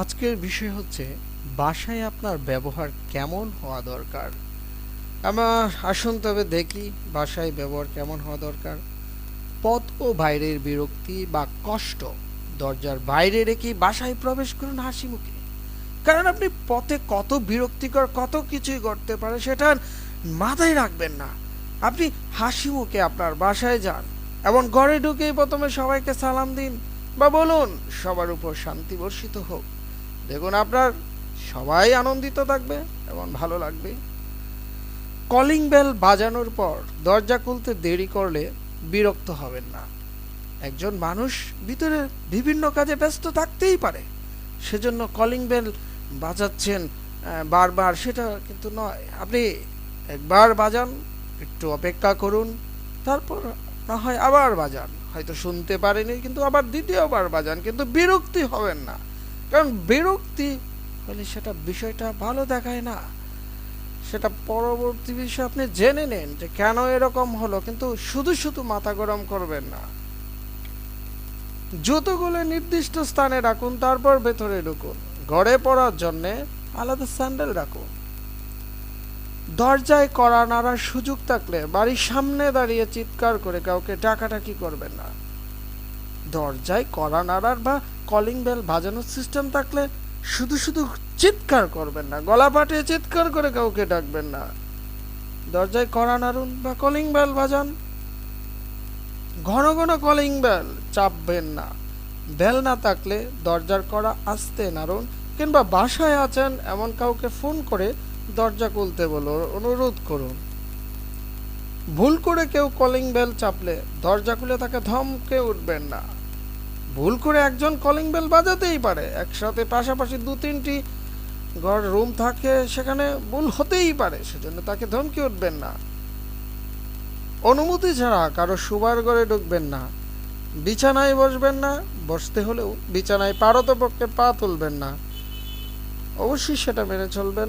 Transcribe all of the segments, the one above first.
আজকের বিষয় হচ্ছে, বাসায় আপনার ব্যবহার কেমন হওয়া দরকার? আমার আসুন তবে দেখি, বাসায় ব্যবহার কেমন হওয়া দরকার। পথ ও বাইরের বিরক্তি বা কষ্ট, দরজার বাইরে রেখে বাসায় প্রবেশ করুন হাসি মুখে। কারণ আপনি পথে কত বিরক্তিকর, কত কিছুই করতে পারে সেটা মাথায় রাখবেন না। আপনি হাসি মুখে আপনার বাসায় যান এবং ঘরে ঢুকেই প্রথমে সবাইকে সালাম দিন বা বলুন, সবার উপর শান্তি বর্ষিত হোক। দেখুন, আপনার সবাই আনন্দিত থাকবে এবং ভালো লাগবে। কলিং বেল বাজানোর পর দরজা খুলতে দেরি করলে বিরক্ত হবেন না। একজন মানুষ ভিতরে বিভিন্ন কাজে ব্যস্ত থাকতেই পারে। সেজন্য কলিং বেল বাজাচ্ছেন বারবার সেটা কিন্তু নয়। আপনি একবার বাজান, একটু অপেক্ষা করুন, তারপর না হয় আবার বাজান। হয়তো শুনতে পারেনি, কিন্তু আবার দ্বিতীয়বার বাজান, কিন্তু বিরক্তি হবেন না। কারণ বিরক্তি হলে সেটা বিষয়টা ভালো দেখায় না। সেটা পরবর্তী বিষয়ে আপনি জেনে নেন যে কেন এরকম হলো, কিন্তু শুধু শুধু মাথা গরম করবেন না। জুতোগুলো নির্দিষ্ট স্থানে রাখুন, তারপর ভেতরে ঢুকুন। ঘরে পড়ার জন্যে আলাদা স্যান্ডেল রাখুন। দরজায় কড়া নাড়ার সুযোগ থাকলে বাড়ির সামনে দাঁড়িয়ে চিৎকার করে কাউকে ডাকাডাকি করবেন না। দরজায় কড়া নাড়ার বা কলিং বেল বাজানোর সিস্টেম থাকলে শুধু শুধু চিৎকার করবেন না, গলা পাটিয়ে চিৎকার করে কাউকে ডাকবেন না। দরজায় কড়া নাড়ুন বা কলিং বেল বাজান। ঘন ঘন কলিং বেল চাপবেন না। বেল না থাকলে দরজার কড়া আস্তে নাড়ুন কিংবা বাসায় আছেন এমন কাউকে ফোন করে দরজা খুলতে বলো, অনুরোধ করুন। ভুল করে কেউ কলিং বেল চাপলে দরজা খুলে তাকে ধমকে উঠবেন না। ভুল করে একজন কলিং বেল বাজাতেই পারে। একসাথে পাশাপাশি দু তিনটি ঘর রুম থাকে, সেখানে ভুল হতেই পারে, সেজন্য তাকে ধমকে উঠবেন না। অনুমতি ছাড়া কারও শুবার ঘরে ঢুকবেন না। বিছানায় বসবেন না, বসতে হলেও বিছানায় পারতপক্ষে পা তুলবেন না। অবশ্যই সেটা মেনে চলবেন।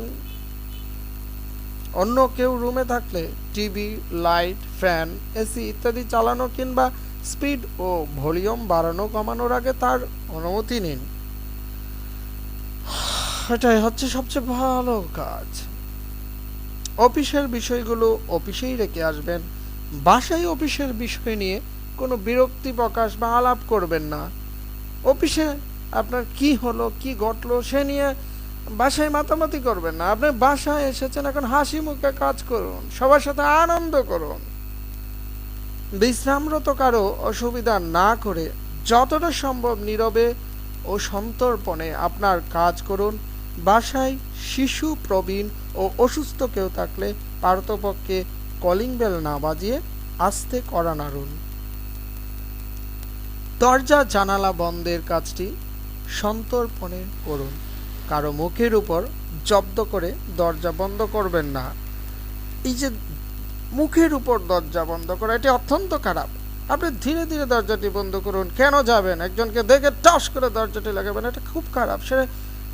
অন্য কেউ রুমে থাকলে টিভি লাইট ফ্যান এসি ইত্যাদি চালানো কিংবা স্পিড ও ভলিউম বাড়ানো কমানোর আগে তার অনুমতি নিন। এটাই হচ্ছে সবচেয়ে ভালো কাজ। অফিসের বিষয়গুলো অফিসেই রেখে আসবেন। বাসায় অফিসের বিষয় নিয়ে কোনো বিরক্তি প্রকাশ বা আলাপ করবেন না। অফিসে আপনার কি হলো, কি ঘটলো, সে নিয়ে বাসায় মাতামাতি করবেন না। আপনি বাসায় এসেছেন, এখন হাসি মুখে কাজ করুন, সবার সাথে আনন্দ করুন। বিশ্রামরত কারও অসুবিধা না করে যতটা সম্ভব নীরবে ও সন্তর্পণে আপনার কাজ করুন। বাসায় শিশু, প্রবীণ ও অসুস্থ কেউ থাকলে পারতপক্ষে কলিং বেল না বাজিয়ে আস্তে করা নাড়ুন। দরজা, জানালা বন্ধের কাজটি সন্তর্পণে করুন। কারও মুখের উপর জব্দ করে দরজা বন্ধ করবেন না। এই যে মুখের উপর দরজা বন্ধ করা, এটি অত্যন্ত খারাপ। আপনি ধীরে ধীরে দরজাটি বন্ধ করুন। কেন যাবেন? একজনকে দেখে টস করে দরজাটি লাগাবেন, এটা খুব খারাপ, সে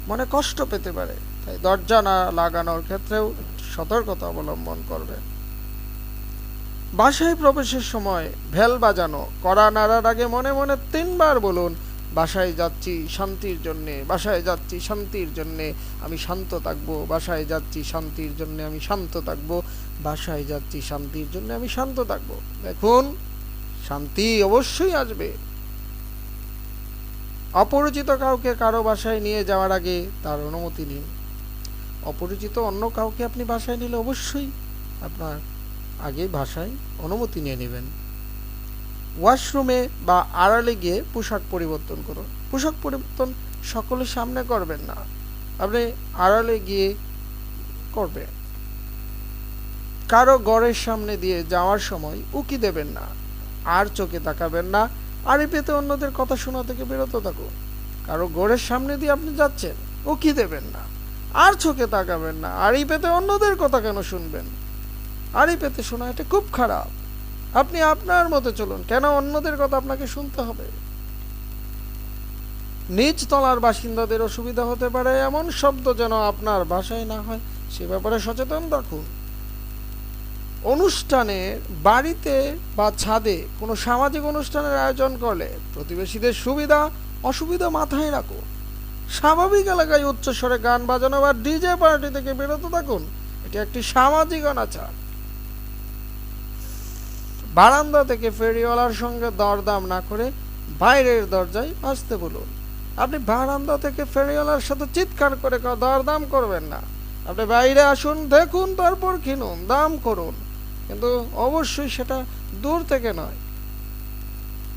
মনে কষ্ট পেতে পারে। তাই দরজা না লাগানোর ক্ষেত্রেও সতর্কতা অবলম্বন করবেন বাসায় প্রবেশের সময় ভেল বাজানো, কড়া নাড়ার আগে মনে মনে তিনবার বলুন বাসায় যাচ্ছি শান্তির জন্যে, বাসায় যাচ্ছি শান্তির জন্যে, আমি শান্ত থাকব। বাসায় যাচ্ছি শান্তির জন্যে, আমি শান্ত থাকব। বাসায় যাচ্ছি শান্তির জন্য, আমি শান্ত থাকব। দেখুন, শান্তি অবশ্যই আসবে। অপরিচিত কাউকে কারও বাসায় নিয়ে যাওয়ার আগে তার অনুমতি নিন। অপরিচিত অন্য কাউকে আপনি বাসায় নিলে অবশ্যই আপনার আগে বাসায় অনুমতি নিয়ে নেবেন। ওয়াশরুমে বা আড়ালে গিয়ে পোশাক পরিবর্তন করুন। পোশাক পরিবর্তন সকলের সামনে করবেন না। আপনি আড়ালে গিয়ে করবেন। কারও গড়ের সামনে দিয়ে যাওয়ার সময় উকি দেবেন না। আর চোখে তাকাবেন না। আড়ি পেতে অন্যদের কথা শোনা থেকে বিরত থাকুন। কারও গড়ের সামনে দিয়ে আপনি যাচ্ছেন, উকি দেবেন না। আর চোখে তাকাবেন না। আড়ি পেতে অন্যদের কথা কেন শুনবেন? আড়ি পেতে শোনা এটা খুব খারাপ। আপনি আপনার মতো চলুন, কেন অন্যদের কথা আপনাকে শুনতে হবে? নিজ তলার বাসিন্দাদের অসুবিধা হতে পারে, এমন শব্দ যেন আপনার বাসায় না হয়, সে ব্যাপারে সচেতন রাখুন। অনুষ্ঠানে, বাড়িতে বা ছাদে কোনো সামাজিক অনুষ্ঠানের আয়োজন করলে প্রতিবেশীদের সুবিধা, অসুবিধা মাথায় রাখুন স্বাভাবিক এলাকায় উচ্চস্বরে গান বাজানো বা ডিজে পার্টি থেকে বিরত থাকুন, এটি একটি সামাজিক অনাচার। বারান্দা থেকে ফেরিওয়ালার সঙ্গে দরদাম না করে বাইরের দরজায় আসতে বলুন। আপনি বারান্দা থেকে ফেরিওয়ালার সাথে চিৎকার করে দরদাম করবেন না। আপনি বাইরে আসুন, দেখুন, তারপর কিনুন, দাম করুন। কিন্তু অবশ্যই সেটা দূর থেকে নয়।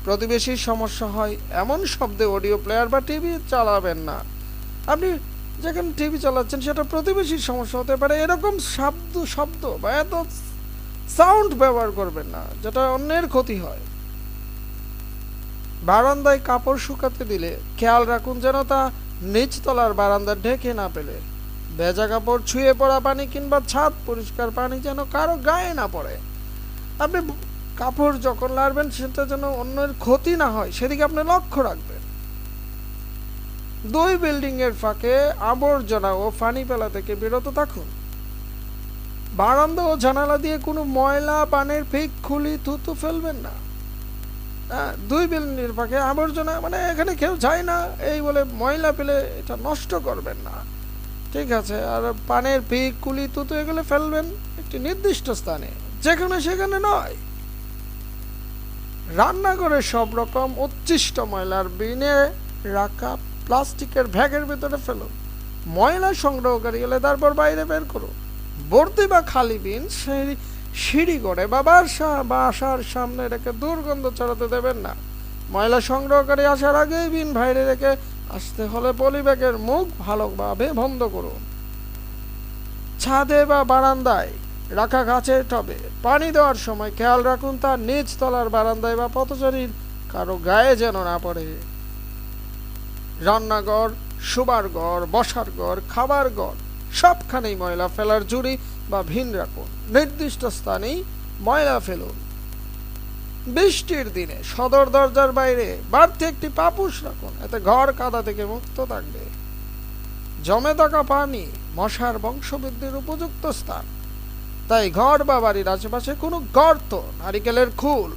প্রতিবেশীর সমস্যা হয় এমন শব্দে অডিও প্লেয়ার বা টিভি চালাবেন না। আপনি যেখানে টিভি চালাচ্ছেন, সেটা প্রতিবেশীর সমস্যা হতে পারে। এরকম শব্দ শব্দ বা এত সাউন্ড ব্যবহার করবেন না, যেটা অন্যের ক্ষতি হয়। বারান্দায় কাপড় শুকাতে দিলে খেয়াল রাখুন যেন তা নিচতলার বারান্দা ঢেকে না পেলে ভেজা কাপড় ছুঁয়ে পড়া পানি কিংবা ছাদ পরিষ্কার পানি যেন কারও গায়ে না পড়ে। আপনি কাপড় যখন লাড়বেন, সেটা যেন অন্যের ক্ষতি না হয়, সেদিকে আপনি লক্ষ্য রাখবেন। দুই বিল্ডিং এর ফাঁকে আবর্জনা ও ফানি ফেলা থেকে বিরত থাকুন। বারান্দা ও জানালা দিয়ে কোনো ময়লা, পানের পিক খুলি, থুতু ফেলবেন না। দুই বিল্ডিংয়ের ফাঁকে আবর্জনা মানে এখানে কেউ যায় না। এই বলে ময়লা পেলে এটা নষ্ট করবেন না। ঠিক আছে, আর পানের পিক কুলি তুতু এগুলো ফেলবেন একটি নির্দিষ্ট স্থানে। যেখানে সেখানে নয়। রান্নাঘরে সব রকম উচ্ছিষ্ট ময়লার বিনে রাখা প্লাস্টিকের ব্যাগের ভিতরে ফেলুন। ময়লা সংগ্রহকারী এলে তারপর বাইরে বের করুন। ভর্তি বা খালি বিন, সেই সিঁড়ি করে বা বাসা বাসার সামনে রেখে দুর্গন্ধ ছড়াতে দেবেন না। ময়লা সংগ্রহকারী আসার আগেই বিন বাইরে রেখে আসতে হলে পলিব্যাগের মুখ ভালোভাবে বন্ধ করুন। ছাদে বা বারান্দায় রাখা গাছের টবে পানি দেওয়ার সময় খেয়াল রাখুন তার নিচ তলার বারান্দায় বা পথচারীর কারও গায়ে যেন না পড়ে। রান্নাঘর, শোবার ঘর, বসার ঘর, খাবার ঘর সবখানেই ময়লা ফেলার জুড়ি বা ভিন রাখুন নির্দিষ্ট স্থানেই ময়লা ফেলুন। বৃষ্টির দিনে সদর দরজার বাইরে বাড়তি একটি পাপুস রাখুন। এতে ঘর কাদা থেকে মুক্ত থাকবে। জমে থাকা পানি মশার বংশবৃদ্ধির উপযুক্ত স্থান। তাই ঘর বা বাড়ির আশেপাশে কোনো গর্ত, নারিকেলের খুল,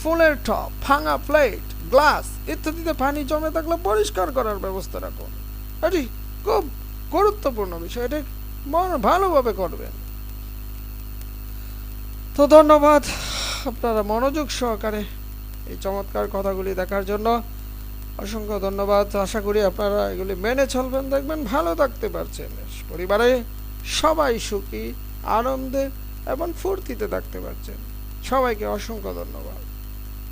ফুলের টপ ভাঙা প্লেট, গ্লাস ইত্যাদিতে পানি জমে থাকলে পরিষ্কার করার ব্যবস্থা রাখুন। এটি খুব গুরুত্বপূর্ণ বিষয় এটি ভালোভাবে করবেন। তো ধন্যবাদ আপনারা মনোযোগ সহকারে এই চমৎকার কথাগুলি দেখার জন্য। অসংখ্য ধন্যবাদ। আশা করি আপনারা এগুলি মেনে চলবেন, দেখবেন ভালো থাকতে পারছেন। পরিবারে সবাই সুখী, আনন্দে এবং ফুর্তিতে থাকতে পারছেন। সবাইকে অসংখ্য ধন্যবাদ।